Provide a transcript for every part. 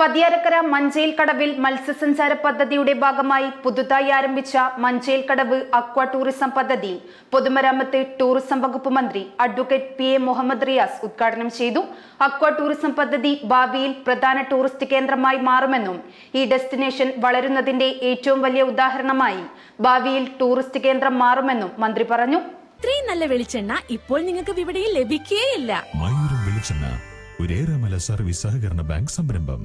പതിയരക്കര മഞ്ചേൽ കടവിൽ മത്സ്യസഞ്ചാര പദ്ധതിയുടെ ഭാഗമായി പുതുതായി ആരംഭിച്ച മഞ്ചേൽ കടവ് അക്വ ടൂറിസം പദ്ധതി പൊതുമരാമത്ത് ടൂറിസം വകുപ്പ് മന്ത്രി advocate P A Muhammad Riyas ഉദ്ഘാടനം ചെയ്തു. അക്വ ടൂറിസം പദ്ധതി ഭാവിയിൽ പ്രധാന ടൂറിസ്റ്റ് കേന്ദ്രമായി മാറുമെന്നും ഈ ഡെസ്റ്റിനേഷൻ വളരുന്നതിന്റെ ഏറ്റവും വലിയ ഉദാഹരണമായി ഭാവിയിൽ ടൂറിസ്റ്റ് കേന്ദ്രം മാറുമെന്നും മന്ത്രി പറഞ്ഞു. ഇത്രയും നല്ല വെളിച്ചെണ്ണ ഇപ്പോൾ നിങ്ങൾക്ക് വിപണിയിൽ ലഭിക്കുകയില്ല മയൂരം വെളിച്ചെണ്ണ ഒരേറെമല സർവീസ് സഹകരണ ബാങ്ക് സംരംഭം.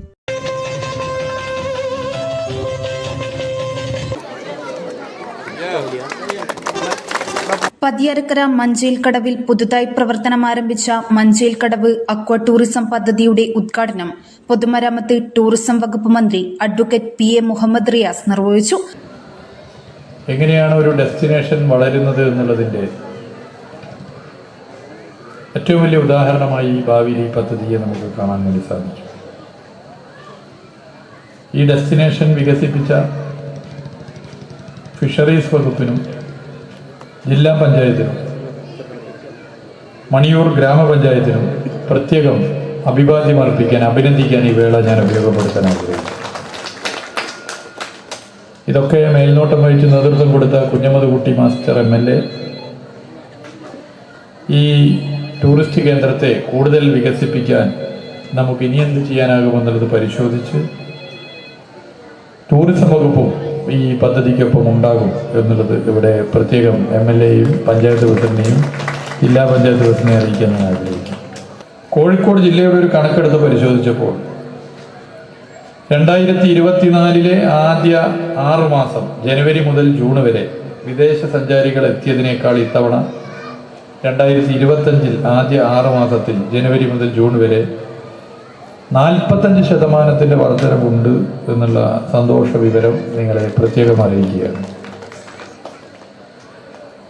പതിയരക്കര മഞ്ചേൽ കടവിൽ പുതുതായി പ്രവർത്തനം ആരംഭിച്ച മഞ്ചേൽ കടവ് അക്വ ടൂറിസം പദ്ധതിയുടെ ഉദ്ഘാടനം പൊതുമരാമത്ത് ടൂറിസം വകുപ്പ് മന്ത്രി advocate P A Muhammad Riyas നിർവഹിച്ചു. എങ്ങനെയാണ് ഒരു ഡെസ്റ്റിനേഷൻ വളരുന്നത് എന്നുള്ളതിന്റെ ഏറ്റവും വലിയ ഉദാഹരണമായി ഭാവിയിൽ ഈ പദ്ധതിയെ നമുക്ക് കാണാൻ വേണ്ടി സാധിച്ചു ഈ ഡെസ്റ്റിനേഷൻ വികസിപ്പിച്ച ഫിഷറീസ് വകുപ്പിനും ജില്ലാ പഞ്ചായത്തിനും മണിയൂർ ഗ്രാമപഞ്ചായത്തിനും പ്രത്യേകം അഭിവാദ്യം അർപ്പിക്കാൻ അഭിനന്ദിക്കാൻ ഈ വേള ഞാൻ ഉപയോഗപ്പെടുത്താൻ ആഗ്രഹിക്കുന്നു. ഇതൊക്കെ മേൽനോട്ടം വഹിച്ച് നേതൃത്വം കൊടുത്ത Kunhammad Kutty master M L A. ഈ ടൂറിസ്റ്റ് കേന്ദ്രത്തെ കൂടുതൽ വികസിപ്പിക്കാൻ നമുക്ക് ഇനി എന്ത് ചെയ്യാനാകുമെന്നുള്ളത് പരിശോധിച്ച് ടൂറിസം വകുപ്പും ഈ പദ്ധതിക്കൊപ്പം ഉണ്ടാകും എന്നുള്ളത് ഇവിടെ പ്രത്യേകം എം എൽ എയും പഞ്ചായത്ത് പ്രസിഡന്റിനെയും ജില്ലാ പഞ്ചായത്ത് പ്രസിഡന്റിനെ അറിയിക്കാൻ ഞാൻ ആഗ്രഹിക്കുന്നു. കോഴിക്കോട് ജില്ലയുടെ ഒരു കണക്കെടുത്ത് പരിശോധിച്ചപ്പോൾ രണ്ടായിരത്തി ഇരുപത്തിനാലിലെ ആദ്യ ആറ് മാസം ജനുവരി മുതൽ ജൂൺ വരെ വിദേശ സഞ്ചാരികൾ എത്തിയതിനേക്കാൾ ഇത്തവണ രണ്ടായിരത്തി ഇരുപത്തഞ്ചിൽ ആദ്യ ആറ് മാസത്തിൽ ജനുവരി മുതൽ ജൂൺ വരെ നാൽപ്പത്തഞ്ച് ശതമാനത്തിന്റെ വർധനവുണ്ട് എന്നുള്ള സന്തോഷ വിവരം നിങ്ങളെ പ്രത്യേകം അറിയിക്കുകയാണ്.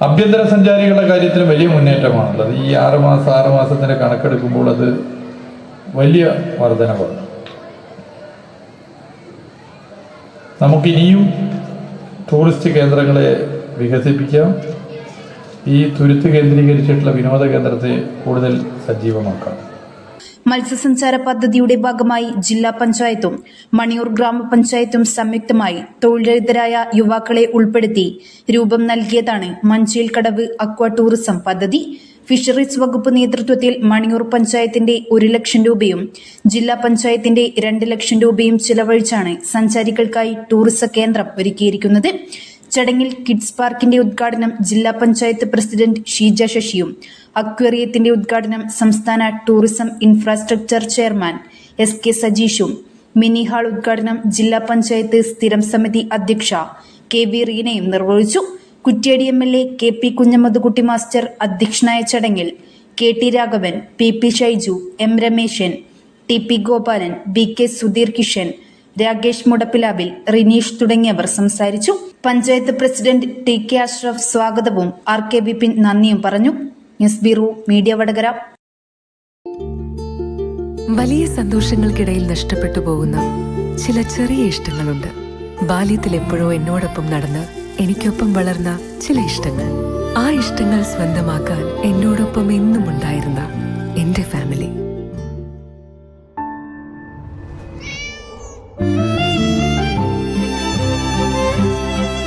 ആഭ്യന്തര സഞ്ചാരികളുടെ കാര്യത്തിൽ വലിയ മുന്നേറ്റമാണുള്ളത്. ഈ ആറ് മാസം ആറ് മാസത്തിന്റെ കണക്കെടുക്കുമ്പോൾ അത് വലിയ വർധനവാണ്. നമുക്കിനിയും ടൂറിസ്റ്റ് കേന്ദ്രങ്ങളെ വികസിപ്പിക്കാം. ഈ തുരുത്ത് കേന്ദ്രീകരിച്ചിട്ടുള്ള വിനോദ കേന്ദ്രത്തെ കൂടുതൽ സജീവമാക്കാം. മത്സ്യസഞ്ചാര പദ്ധതിയുടെ ഭാഗമായി ജില്ലാ പഞ്ചായത്തും മണിയൂർ ഗ്രാമപഞ്ചായത്തും സംയുക്തമായി തൊഴിലരഹിതരായ യുവാക്കളെ ഉൾപ്പെടുത്തി രൂപം നൽകിയതാണ് മഞ്ചേൽ കടവ് അക്വ ടൂറിസം പദ്ധതി. ഫിഷറീസ് വകുപ്പ് നേതൃത്വത്തിൽ മണിയൂർ പഞ്ചായത്തിന്റെ ഒരു ലക്ഷം രൂപയും ജില്ലാ പഞ്ചായത്തിന്റെ രണ്ട് ലക്ഷം രൂപയും ചിലവഴിച്ചാണ് സഞ്ചാരികൾക്കായി ടൂറിസം കേന്ദ്രം ഒരുക്കിയിരിക്കുന്നത്. ചടങ്ങിൽ കിഡ്സ് പാർക്കിന്റെ ഉദ്ഘാടനം ജില്ലാ പഞ്ചായത്ത് പ്രസിഡന്റ് ഷീജ ശശിയും അക്വേറിയത്തിന്റെ ഉദ്ഘാടനം സംസ്ഥാന tourism infrastructure chairman S K സജീഷും mini hall ഉദ്ഘാടനം ജില്ലാ പഞ്ചായത്ത് സ്ഥിരം സമിതി അധ്യക്ഷ കെ വി റീനയും നിർവഹിച്ചു. Kuttiadi M L A K P Kunhammadkutty master അധ്യക്ഷനായ ചടങ്ങിൽ K T Raghavan P P Shaiju M Rameshan T P Gopalan B K Sudheer Kishan Rakesh Mudappilavil Rineesh തുടങ്ങിയവർ സംസാരിച്ചു. Panchayat president T K Ashraf സ്വാഗതവും R K Vipin നന്ദിയും പറഞ്ഞു. News bureau media Vadakara. വലിയ സന്തോഷങ്ങൾക്കിടയിൽ നഷ്ടപ്പെട്ടു പോകുന്ന ചില ചെറിയ ഇഷ്ടങ്ങളുണ്ട്. ബാല്യത്തിൽ എപ്പോഴോ എന്നോടൊപ്പം നടന്ന് എനിക്കൊപ്പം വളർന്ന ചില ഇഷ്ടങ്ങൾ. ആ ഇഷ്ടങ്ങൾ സ്വന്തമാക്കാൻ എന്നോടൊപ്പം എന്നും ഉണ്ടായിരുന്ന എന്റെ ഫാമിലി.